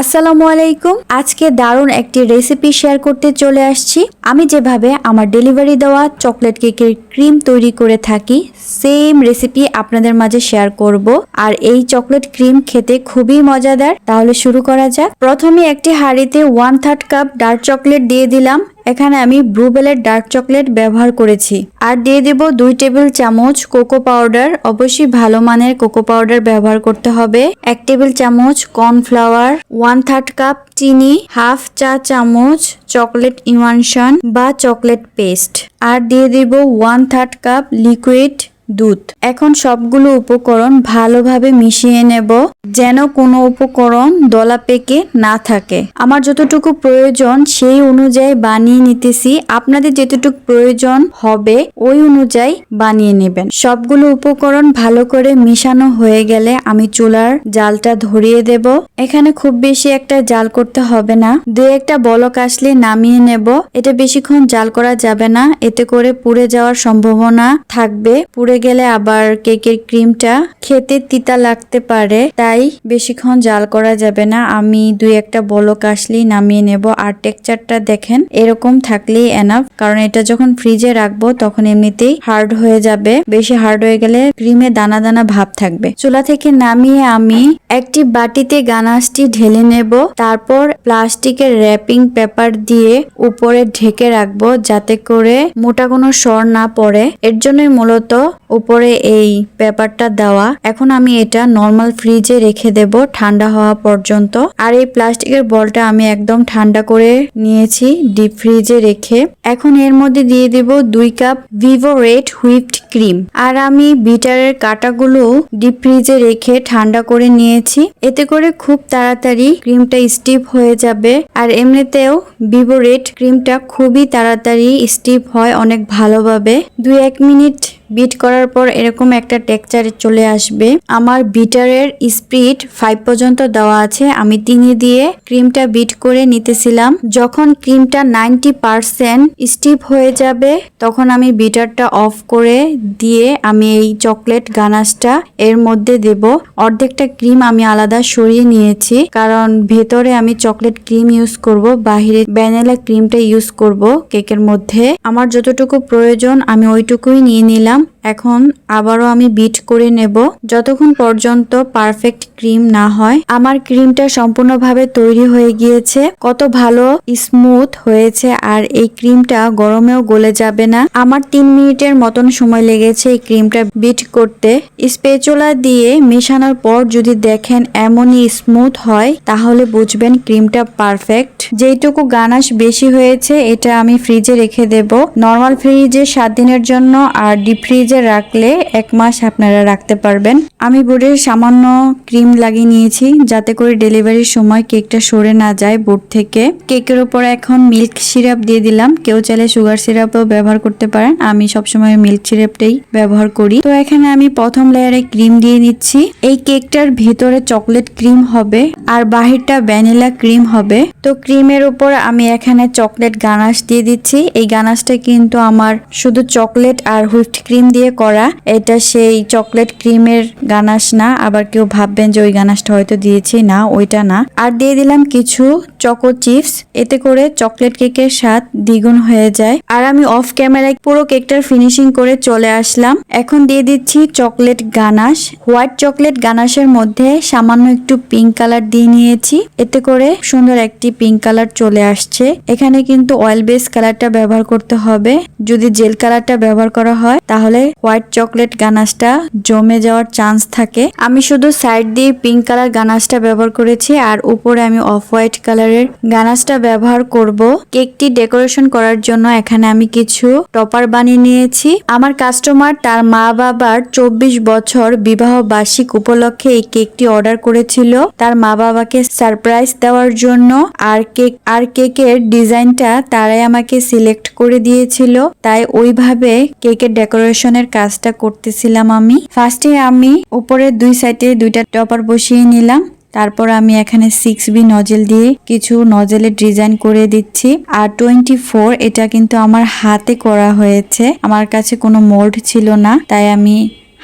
আসসালামু আলাইকুম। আজকে দারুণ একটি রেসিপি শেয়ার করতে চলে আসছি। আমি যেভাবে আমার ডেলিভারি দেওয়া চকলেট কেকের ক্রিম তৈরি করে থাকি সেম রেসিপি আপনাদের মাঝে শেয়ার করব। আর এই চকলেট ক্রিম খেতে খুবই মজাদার। তাহলে শুরু করা যাক। প্রথমে একটি হাঁড়িতে one third cup dark chocolate দিয়ে দিলাম। এখানে আমি ব্লুবেলের ডার্ক চকলেট ব্যবহার করেছি। আর দিয়ে দেব দুই টেবিল চামচ কোকো পাউডার। অবশ্যই ভালো মানের কোকো পাউডার ব্যবহার করতে হবে। এক টেবিল চামচ কর্নফ্লাওয়ার, ওয়ান থার্ড কাপ চিনি, হাফ চা চামচ চকলেট ইমানশন বা চকলেট পেস্ট। আর দিয়ে দেব ওয়ান থার্ড কাপ লিকুইড দুধ এখন সবগুলো উপকরণ ভালোভাবে মিশিয়ে নেব, যেন কোনো উপকরণ দলা পেকে না থাকে। আমার যতটুকু প্রয়োজন সেই অনুযায়ী বানিয়ে নিতেছি। আপনাদের যেতটুকু প্রয়োজন হবে ওই অনুযায়ী বানিয়ে নেবেন। সবগুলো উপকরণ ভালো করে মিশানো হয়ে গেলে আমি চুলার জালটা ধরিয়ে দেব। এখানে খুব বেশি একটা জাল করতে হবে না। দু একটা বলক আসলে নামিয়ে নেব। এটা বেশিক্ষণ জাল করা যাবে না। এতে করে পুড়ে যাওয়ার সম্ভাবনা থাকবে। পুড়ে গেলে আবার কেকের ক্রিমটা খেতে তিতা লাগতে পারে, তাই বেশিক্ষণ জাল করা যাবে না। আমি দুই একটা বলক আসলেই নামিয়ে নেব আর টেক্সচারটা দেখেন, এরকম থাকলেই এনাফ কারণ এটা যখন ফ্রিজে রাখব তখন এমনিতেই হার্ড হয়ে যাবে। বেশি হার্ড হয়ে গেলে ক্রিমে দানা দানা ভাব থাকবে। চুলা থেকে নামিয়ে আমি একটি বাটিতে গানাশটি ঢেলে নেব। তারপর প্লাস্টিকের র্যাপিং পেপার দিয়ে উপরে ঢেকে রাখব যাতে করে মোটা কোনো সর না পড়ে। এর জন্যই মূলত উপরে এই পেপারটা দেওয়া। এখন আমি এটা নর্মাল ফ্রিজে রেখে দেব ঠান্ডা হওয়া পর্যন্ত। আর এই প্লাস্টিকের বলটা আমি একদম ঠান্ডা করে নিয়েছি ডিপ ফ্রিজে রেখে। এখন এর মধ্যে দিয়ে দেব দুই cup Vivo red whipped cream আর আমি বিটারের কাটাগুলো ডিপ ফ্রিজে রেখে ঠান্ডা করে নিয়েছি। এতে করে খুব তাড়াতাড়ি ক্রিমটা স্টিপ হয়ে যাবে। আর এমনিতেও ভিভো রেড ক্রিমটা খুবই তাড়াতাড়ি স্টিপ হয় অনেক ভালোভাবে। দুই এক মিনিট বিট করার পর এরকম একটা টেক্সচারে চলে আসবে। আমার বিটারের স্পিড ফাইভ পর্যন্ত দেওয়া আছে। আমি তিনি দিয়ে ক্রিমটা বিট করে নিতেছিলাম। যখন ক্রিমটা নাইনটি পারসেন্ট স্টিপ হয়ে যাবে, তখন আমি বিটারটা অফ করে দিয়ে আমি এই চকলেট গানাশটা এর মধ্যে দেব। অর্ধেকটা ক্রিম আমি আলাদা সরিয়ে নিয়েছি, কারণ ভেতরে আমি চকলেট ক্রিম ইউজ করব, বাহিরে ভ্যানিলা ক্রিমটা ইউজ করব কেকের মধ্যে। আমার যতটুকু প্রয়োজন আমি ওইটুকুই নিয়ে নিলাম। এখন আবারও আমি বিট করে নেব। যতক্ষণ পর্যন্ত পারফেক্ট ক্রিম না হয়, আমার ক্রিমটা সম্পূর্ণভাবে তৈরি হয়ে গিয়েছে। কত ভালো, স্মুথ হয়েছে আর এই ক্রিমটা গরমেও গলে যাবে না। আমার তিন মিনিটের মতন সময় লেগেছে এই ক্রিমটা বিট করতে। স্পেচুলা দিয়ে মেশানোর পর যদি দেখেন এমনই স্মুথ হয়, তাহলে বুঝবেন ক্রিমটা পারফেক্ট। যেইটুকু গানাশ বেশি হয়েছে, এটা আমি ফ্রিজে রেখে দেব। নর্মাল ফ্রিজে সাত দিনের জন্য আর ডিপ ফ্রিজে রাখলে এক মাস আপনারা রাখতে পারবেন। আমি বোর্ডে সামান্য ক্রিম লাগিয়ে নিয়েছি, যাতে করে ডেলিভারির সময় কেকটা সরে না যায় বোর্ড থেকে। কেকের উপর এখন মিল্ক সিরাপ দিয়ে দিলাম। কেউ চাইলে সুগার সিরাপও ব্যবহার করতে পারেন। আমি সবসময় মিল্ক সিরাপটাই ব্যবহার করি। তো এখানে আমি প্রথম লেয়ারে ক্রিম দিয়ে নিচ্ছি এই কেকটার ভেতরে চকলেট ক্রিম হবে আর বাহিরটা ভ্যানিলা ক্রিম হবে। তো ক্রিমের উপর আমি এখানে চকলেট গানাশ দিয়ে দিচ্ছি। এই গানাশটা কিন্তু আমার শুধু চকলেট আর হুইপড ক্রিম দিয়ে করা, এটা সেই চকলেট ক্রিমের গানাশ না, আবার কেউ ভাববেন যে ওই গানাশটা হয়তো দিয়েছি, না, ওইটা না। আর দিয়ে দিলাম কিছু চকো চিপস এতে করে চকলেট কেকের স্বাদ দ্বিগুণ হয়ে যায়। আর আমি অফ ক্যামেরায় পুরো কেকটার ফিনিশিং করে চলে আসলাম। এখন দিয়ে দিচ্ছি চকলেট গানাশ। হোয়াইট চকলেট গানাশের মধ্যে সামান্য একটু পিঙ্ক কালার দিয়ে নিয়েছি। এতে করে সুন্দর একটি পিঙ্ক কালার চলে আসছে। এখানে কিন্তু অয়েল বেস কালারটা ব্যবহার করতে হবে। যদি জেল কালারটা ব্যবহার করা হয়, তাহলে হোয়াইট চকলেট গানাশটা জমে যাওয়ার চান্স থাকে। আমি শুধু সাইড দিয়ে পিঙ্ক কালার গানাশটা ব্যবহার করেছি আর উপরে আমি অফ হোয়াইট কালারের গানাশটা ব্যবহার করব। কেকটি ডেকোরেশন করার জন্য এখানে আমি কিছু টপার বানিয়ে নিয়েছি। আমার কাস্টমার তার মা বাবার চব্বিশ বছর বিবাহ বার্ষিক উপলক্ষে এই কেকটি অর্ডার করেছিল। তার মা বাবাকে সারপ্রাইজ দেওয়ার জন্য আর কেক, আর কেকের ডিজাইনটা তারাই আমাকে সিলেক্ট করে দিয়েছিল। তাই ওইভাবে কেকের ডেকোরেশনের কাজটা করতেছিলাম আমি। ফার্স্টে আমি উপরে দুই সাইডে দুইটা টপার বসিয়ে নিলাম। তারপর আমি এখানে সিক্স বি নজেল দিয়ে কিছু নজেলের ডিজাইন করে দিচ্ছি। আর টোয়েন্টি ফোর এটা কিন্তু আমার হাতে করা হয়েছে। আমার কাছে কোনো মোল্ড ছিল না, তাই আমি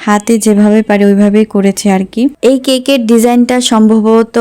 হাতে যেভাবে পারি ওইভাবেই করেছি আর কি। এই কেকের ডিজাইনটা সম্ভবত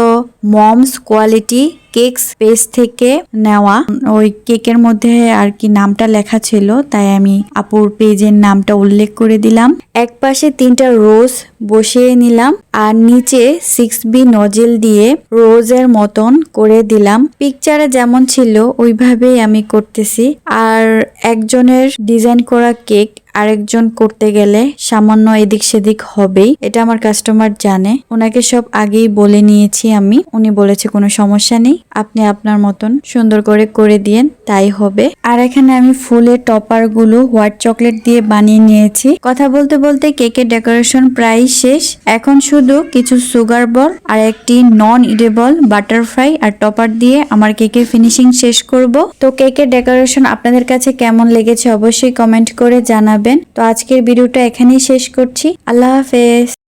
মমস কোয়ালিটি কেক স্পেস থেকে নেওয়া। ওই কেকের মধ্যে আর কি নামটা লেখা ছিল, তাই আমি আপুর পেজের নামটা উল্লেখ করে দিলাম। এক পাশে তিনটা রোজ বসিয়ে নিলাম, আর নিচে সিক্স বি নজেল দিয়ে রোজের মতন করে দিলাম। পিকচারে যেমন ছিল, ওইভাবেই আমি করতেছি। আর একজনের ডিজাইন করা কেক আরেকজন করতে গেলে সামান্য এদিক সেদিক হবেই, এটা আমার কাস্টমার জানে। ওনাকে সব আগেই বলে নিয়েছি আমি, উনি বলেছে কোনো সমস্যা নেই। আপনি আপনার মতন সুন্দর করে করে দিয়েন, তাই হবে। আর এখানে আমি ফুলের টপারগুলো হোয়াইট চকলেট দিয়ে বানিয়ে নিয়েছি। কথা বলতে বলতে কেকের ডেকোরেশন প্রায় শেষ। এখন শুধু কিছু সুগার বল আর একটি নন ইডেবল বাটারফ্লাই আর টপার দিয়ে আমার কেকের ফিনিশিং শেষ করব। তো কেকের ডেকোরেশন আপনাদের কাছে কেমন লেগেছে অবশ্যই কমেন্ট করে জানাবেন। তো আজকের ভিডিওটা এখানেই শেষ করছি। আল্লাহ হাফেজ।